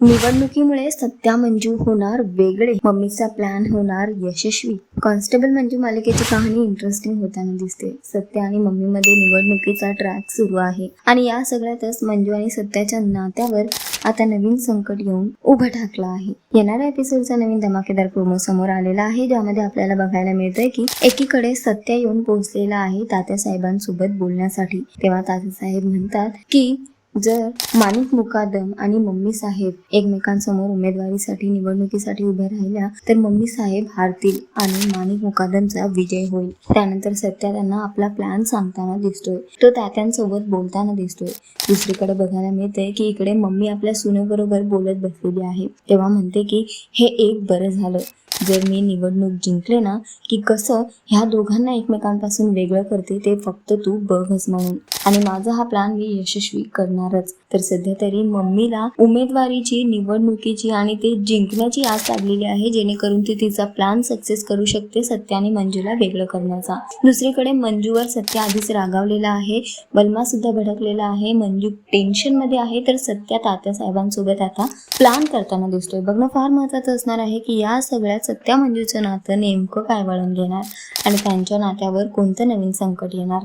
निवडणुकीमुळे सत्या मंजू होणार वेगळे. मम्मीचा प्लॅन होणार यशस्वी. कॉन्स्टेबल मंजू मालिकेची कहाणी इंटरेस्टिंग होताना दिसते. सत्या आणि मम्मीमध्ये निवडणुकीचा ट्रॅक सुरू आहे. आणि या सगळ्यातच मंजू आणि सत्याच्या नात्यावर आता नवीन संकट येऊन उभं ठाकलं आहे. येणाऱ्या एपिसोडचा नवीन धमाकेदार प्रोमो समोर आलेला आहे ज्यामध्ये आपल्याला बघायला मिळतंय की एकीकडे सत्या येऊन पोहोचलेला आहे तात्या साहेबांसोबत बोलण्यासाठी. तेव्हा तात्यासाहेब म्हणतात की जर माणिक मुकादम आणि मम्मी साहेब एकमेकांसमोर उमेदवारीसाठी निवडणुकीसाठी उभ्या राहिल्या तर मम्मी साहेब हारतील आणि माणिक मुकादमचा विजय होईल. त्यानंतर सत्या त्यांना आपला प्लॅन सांगताना दिसतोय. तो तात्यांसोबत बोलताना दिसतोय. दुसरीकडे बघायला मिळतंय की इकडे मम्मी आपल्या सुनेबरोबर बोलत बसलेली आहे. तेव्हा म्हणते की हे एक बरं झालं. जर मी निवडणूक जिंकले ना की कसं ह्या दोघांना एकमेकांपासून वेगळं करते ते फक्त तू बघच म्हणून. आणि माझा हा प्लॅन मी यशस्वी करणारच. तर सध्या तरी मम्मीला उमेदवारीची निवडणुकीची आणि ते जिंकण्याची आस लागलेली आहे जेणेकरून ती तिचा प्लॅन सक्सेस करू शकते सत्य आणि मंजूला वेगळं करण्याचा. दुसरीकडे मंजूवर सत्य आधीच रागावलेला आहे बलमा सुद्धा भडकलेला आहे मंजू टेन्शनमध्ये आहे तर सत्या तात्या साहेबांसोबत आता प्लॅन करताना दिसतोय. बघणं फार महत्वाचं असणार आहे की या सगळ्यात सत्या मंजूचं नातं नेमकं काय वळण घेणार आणि त्यांच्या नात्यावर कोणतं नवीन संकट येणार?